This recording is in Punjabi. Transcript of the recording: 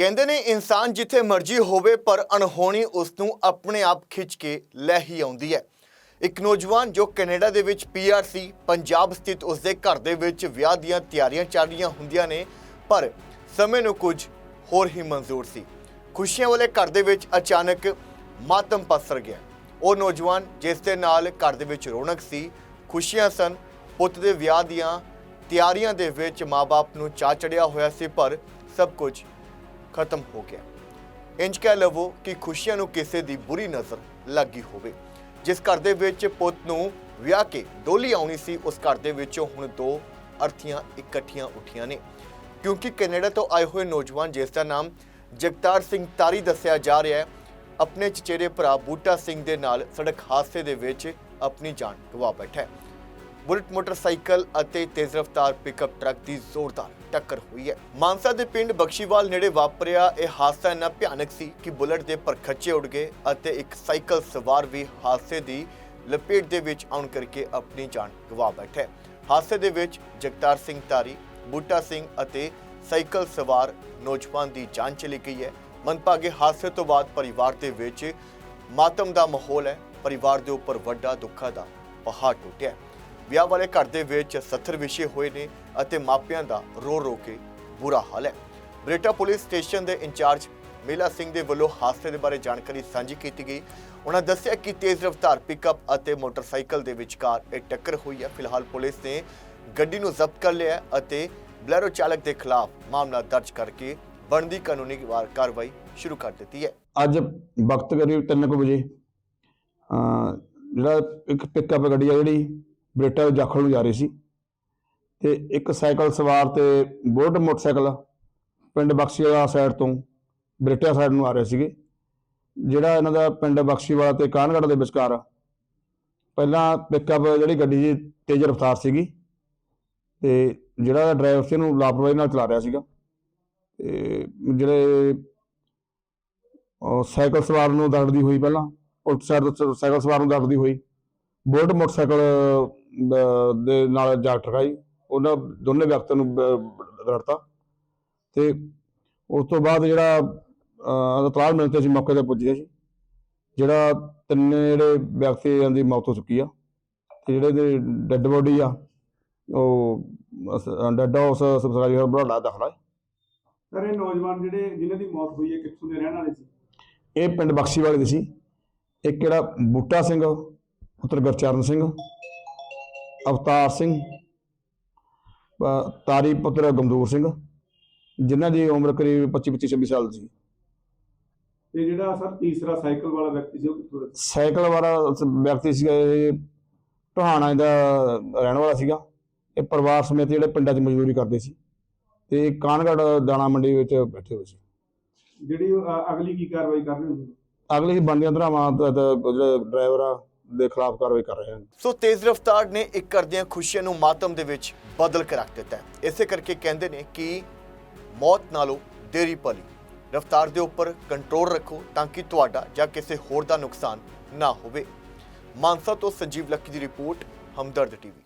ਕਹਿੰਦੇ ਨੇ, ਇਨਸਾਨ ਜਿੱਥੇ ਮਰਜ਼ੀ ਹੋਵੇ, ਪਰ ਅਣਹੋਣੀ ਉਸ ਨੂੰ ਆਪਣੇ ਆਪ ਖਿੱਚ ਕੇ ਲੈ ਹੀ ਆਉਂਦੀ ਹੈ। ਇੱਕ ਨੌਜਵਾਨ ਜੋ ਕੈਨੇਡਾ ਦੇ ਵਿੱਚ ਪੀਆਰ ਸੀ, ਪੰਜਾਬ ਸਥਿਤ ਉਸ ਦੇ ਘਰ ਦੇ ਵਿੱਚ ਵਿਆਹ ਦੀਆਂ ਤਿਆਰੀਆਂ ਚੱਲ ਰਹੀਆਂ ਹੁੰਦੀਆਂ ਨੇ, ਪਰ ਸਮੇਂ ਨੂੰ ਕੁਝ ਹੋਰ ਹੀ ਮਨਜ਼ੂਰ ਸੀ। ਖੁਸ਼ੀਆਂ ਵਾਲੇ ਘਰ ਦੇ ਵਿੱਚ ਅਚਾਨਕ ਮਾਤਮ ਪਸਰ ਗਿਆ। ਉਹ ਨੌਜਵਾਨ ਜਿਸ ਦੇ ਨਾਲ ਘਰ ਦੇ ਵਿੱਚ ਰੌਣਕ ਸੀ, ਖੁਸ਼ੀਆਂ ਸਨ। ਪੁੱਤ ਦੇ ਵਿਆਹ ਦੀਆਂ ਤਿਆਰੀਆਂ ਦੇ ਵਿੱਚ ਮਾਪੇ ਨੂੰ ਚਾਅ ਚੜਿਆ ਹੋਇਆ ਸੀ, ਪਰ ਸਭ ਕੁਝ ਖਤਮ ਹੋ ਗਿਆ। ਇੰਜ ਕਹਿ ਲਵੋ ਕਿ ਖੁਸ਼ੀਆਂ ਨੂੰ ਕਿਸੇ ਦੀ ਬੁਰੀ ਨਜ਼ਰ ਲੱਗੀ ਹੋਵੇ। ਜਿਸ ਘਰ ਦੇ ਵਿੱਚ ਪੁੱਤ ਨੂੰ ਵਿਆਹ ਕੇ ਡੋਲੀ ਆਉਣੀ ਸੀ, ਉਸ ਘਰ ਦੇ ਵਿੱਚੋਂ ਹੁਣ ਦੋ ਅਰਥੀਆਂ ਇਕੱਠੀਆਂ ਉੱਠੀਆਂ ਨੇ। ਕਿਉਂਕਿ ਕੈਨੇਡਾ ਤੋਂ ਆਏ ਹੋਏ ਨੌਜਵਾਨ, ਜਿਸ ਦਾ ਨਾਮ ਜਗਤਾਰ ਸਿੰਘ ਤਾਰੀ ਦੱਸਿਆ ਜਾ ਰਿਹਾ ਹੈ, ਆਪਣੇ ਚਚੇਰੇ ਭਰਾ ਬੂਟਾ ਸਿੰਘ ਦੇ ਨਾਲ ਸੜਕ ਹਾਦਸੇ ਦੇ ਵਿੱਚ ਆਪਣੀ ਜਾਨ ਗਵਾ ਬੈਠਾ ਹੈ। ਬੁਲਟ ਮੋਟਰਸਾਈਕਲ ਅਤੇ ਤੇਜ਼ ਰਫ਼ਤਾਰ ਪਿਕਅਪ ਟਰੱਕ ਦੀ ਜ਼ੋਰਦਾਰ ਟੱਕਰ ਹੋਈ ਹੈ। ਮਾਨਸਾ ਦੇ ਪਿੰਡ ਬਖਸ਼ੀਵਾਲ ਨੇੜੇ ਵਾਪਰਿਆ ਇਹ ਹਾਦਸਾ ਇੰਨਾ ਭਿਆਨਕ ਸੀ ਕਿ ਬੁਲਟ ਦੇ ਪਰਖੱਚੇ ਉੱਡ ਗਏ ਅਤੇ ਇੱਕ ਸਾਈਕਲ ਸਵਾਰ ਵੀ ਹਾਦਸੇ ਦੀ ਲਪੇਟ ਦੇ ਵਿੱਚ ਆਉਣ ਕਰਕੇ ਆਪਣੀ ਜਾਨ ਗਵਾ ਬੈਠਾ ਹਾਦਸੇ ਦੇ ਵਿੱਚ ਜਗਤਾਰ ਸਿੰਘ ਤਾਰੀ ਬੂਟਾ ਸਿੰਘ ਅਤੇ ਸਾਈਕਲ ਸਵਾਰ ਨੌਜਵਾਨ ਦੀ ਜਾਨ ਚਲੀ ਗਈ ਹੈ। ਮਨਪਾਗੇ ਹਾਦਸੇ ਤੋਂ ਬਾਅਦ ਪਰਿਵਾਰ ਦੇ ਵਿੱਚ ਮਾਤਮ ਦਾ ਮਾਹੌਲ ਹੈ। ਪਰਿਵਾਰ ਦੇ ਉੱਪਰ ਵੱਡਾ ਦੁੱਖਾਂ ਦਾ ਪਹਾੜ ਟੁੱਟਿਆ ਵਿਆਹ ਵਾਲੇ ਘਰ ਦੇ ਵਿੱਚ 70 ਵਿਸ਼ੇ ਹੋਏ ਨੇ ਅਤੇ ਮਾਪਿਆਂ ਦਾ ਰੋ ਰੋ ਕੇ ਬੁਰਾ ਹਾਲ ਹੈ। ਬਰੇਟਾ ਪੁਲਿਸ ਸਟੇਸ਼ਨ ਦੇ ਇੰਚਾਰਜ ਮੇਲਾ ਸਿੰਘ ਦੇ ਵੱਲੋਂ ਹਾਦਸੇ ਦੇ ਬਾਰੇ ਜਾਣਕਾਰੀ ਸਾਂਝੀ ਕੀਤੀ ਗਈ। ਉਹਨਾਂ ਦੱਸਿਆ ਕਿ ਤੇਜ਼ ਰਫ਼ਤਾਰ ਪਿਕਅਪ ਅਤੇ ਮੋਟਰਸਾਈਕਲ ਦੇ ਵਿਚਕਾਰ ਇਹ ਟੱਕਰ ਹੋਈ ਹੈ। ਫਿਲਹਾਲ ਪੁਲਿਸ ਨੇ ਗੱਡੀ ਨੂੰ ਜ਼ਬਤ ਕਰ ਲਿਆ ਅਤੇ ਬਲੈਰੋ ਚਾਲਕ ਦੇ ਖਿਲਾਫ ਮਾਮਲਾ ਦਰਜ ਕਰਕੇ ਬਣਦੀ ਕਾਨੂੰਨੀ ਕਾਰਵਾਈ ਸ਼ੁਰੂ ਕਰ ਦਿੱਤੀ ਹੈ। ਅੱਜ ਵਕਤ ਕਰੀਬ 3 ਵਜੇ ਜਿਹੜਾ ਇੱਕ ਪਿਕਅਪ ਗੱਡੀ ਆ ਜਿਹੜੀ ਬਰੇਟਾ ਤੋਂ ਜਾਖਲ ਨੂੰ ਜਾ ਰਹੀ ਸੀ ਤੇ ਇੱਕ ਸਾਈਕਲ ਸਵਾਰ ਤੇ ਬੁਲਟ ਮੋਟਰਸਾਈਕਲ ਪਿੰਡ ਬਖਸ਼ੀਵਾਲਾ ਸਾਈਡ ਤੋਂ ਬਰੇਟਾ ਸਾਈਡ ਨੂੰ ਆ ਰਹੇ ਸੀਗੇ। ਜਿਹੜਾ ਇਹਨਾਂ ਦਾ ਪਿੰਡ ਬਖਸ਼ੀਵਾਲਾ ਤੇ ਕਾਨਗੜ ਦੇ ਵਿਚਕਾਰ ਪਹਿਲਾਂ ਪਿਕਅਪ ਜਿਹੜੀ ਗੱਡੀ ਸੀ, ਤੇਜ਼ ਰਫ਼ਤਾਰ ਸੀਗੀ ਤੇ ਜਿਹੜਾ ਡਰਾਈਵਰ ਸੀ ਉਹਨੂੰ ਲਾਪਰਵਾਹੀ ਨਾਲ ਚਲਾ ਰਿਹਾ ਸੀਗਾ। ਤੇ ਜਿਹੜੇ ਸਾਈਕਲ ਸਵਾਰ ਨੂੰ ਦੜਦੀ ਹੋਈ ਪਹਿਲਾਂ ਉਲਟ ਸਾਈਡ ਤੋਂ ਸਾਈਕਲ ਸਵਾਰ ਨੂੰ ਦੜਦੀ ਹੋਈ, ਬੁਲਟ ਮੋਟਰਸਾਈਕਲ ਦ- ਦੇ ਨਾਲ ਜਾ ਟਕਰਾਈ ਉਹਨਾਂ ਦੋਨੇ ਵਿਅਕਤੀਆਂ ਨੂੰ ਦਰੜਤਾ ਤੇ ਉਸ ਤੋਂ ਬਾਅਦ ਜਿਹੜਾ ਅਤਰਾਲ ਮਿਲਣ ਤੇ ਅਸੀਂ ਮੌਕੇ ਤੇ ਪੁੱਜੇ ਸੀ ਜਿਹੜਾ ਤਿੰਨ ਜਿਹੜੇ ਵਿਅਕਤੀਆਂ ਦੀ ਮੌਤ ਹੋ ਚੁੱਕੀ ਆ। ਤੇ ਜਿਹੜੇ ਦੇ ਡੈੱਡ ਬੋਡੀ ਆ ਉਹ ਡੈੱਡ ਹਾਊਸ ਸਰਕਾਰੀ ਹਸਪਤਾਲ ਦਾਖਲਾ ਹੈ। ਸਰ ਇਹ ਨੌਜਵਾਨ ਜਿਹੜੇ ਜਿਨ੍ਹਾਂ ਦੀ ਮੌਤ ਹੋਈ ਹੈ ਕਿੱਥੋਂ ਦੇ ਰਹਿਣ ਵਾਲੇ ਸੀ? ਇਹ ਪਿੰਡ ਬਖਸ਼ੀਵਾਲੇ ਦੇ ਸੀ। ਇੱਕ ਜਿਹੜਾ ਬੂਟਾ ਸਿੰਘ ਪੁੱਤਰ ਗੁਰਚਰਨ ਸਿੰਘ ਅਵਤਾਰ ਸਿੰਘ ਤਾਰੀ ਪੁੱਤਰ ਗਮਦੂਰ ਸਿੰਘ ਜਿਨ੍ਹਾਂ ਦੀ ਉਮਰ ਕਰੀਬ 25 25 26 ਸਾਲ ਸੀ। ਤੇ ਜਿਹੜਾ ਸਰ ਤੀਸਰਾ ਸਾਈਕਲ ਵਾਲਾ ਵਿਅਕਤੀ ਸੀ ਉਹ ਕਿੱਥੋਂ ਦਾ ਸੀ? ਸਾਈਕਲ ਵਾਲਾ ਵਿਅਕਤੀ ਸੀਗਾ ਇਹ ਟੋਹਾਣਾ ਦਾ ਰਹਿਣ ਵਾਲਾ ਸੀਗਾ। ਇਹ ਪਰਿਵਾਰ ਸਮੇਤ ਜਿਹੜੇ ਪਿੰਡਾਂ 'ਚ ਮਜ਼ਦੂਰੀ ਕਰਦੇ ਸੀ ਤੇ ਕਾਨਗੜ ਦਾਣਾ ਮੰਡੀ ਵਿੱਚ ਬੈਠੇ ਹੋਏ ਸੀ। ਜਿਹੜੀ ਉਹ, ਅ, ਅਗਲੀ ਕੀ ਕਾਰਵਾਈ ਕਰ ਰਹੇ ਹੋ ਜੀ ਅਗਲੀ ਹੀ ਧਰਾਵਾਂ ਜਿਹੜੇ ਡਰਾਈਵਰ ਆ ਦੇ ਖਿਲਾਫ ਕਾਰਵਾਈ ਕਰ ਰਹੇ ਹਨ। ਸੋ ਤੇਜ਼ ਰਫ਼ਤਾਰ ਨੇ ਇੱਕ ਕਰਦਿਆਂ ਖੁਸ਼ੀਆਂ ਨੂੰ ਮਾਤਮ ਦੇ ਵਿੱਚ ਬਦਲ ਕੇ ਰੱਖ ਦਿੱਤਾ ਇਸੇ ਕਰਕੇ ਕਹਿੰਦੇ ਨੇ ਕਿ ਮੌਤ ਨਾਲੋਂ ਦੇਰੀ ਭਲੀ। ਰਫ਼ਤਾਰ ਦੇ ਉੱਪਰ ਕੰਟਰੋਲ ਰੱਖੋ ਤਾਂ ਕਿ ਤੁਹਾਡਾ ਜਾਂ ਕਿਸੇ ਹੋਰ ਦਾ ਨੁਕਸਾਨ ਨਾ ਹੋਵੇ। ਮਾਨਸਾ ਤੋਂ ਸੰਜੀਵ ਲੱਕੀ ਦੀ ਰਿਪੋਰਟ, ਹਮਦਰਦ ਟੀਵੀ।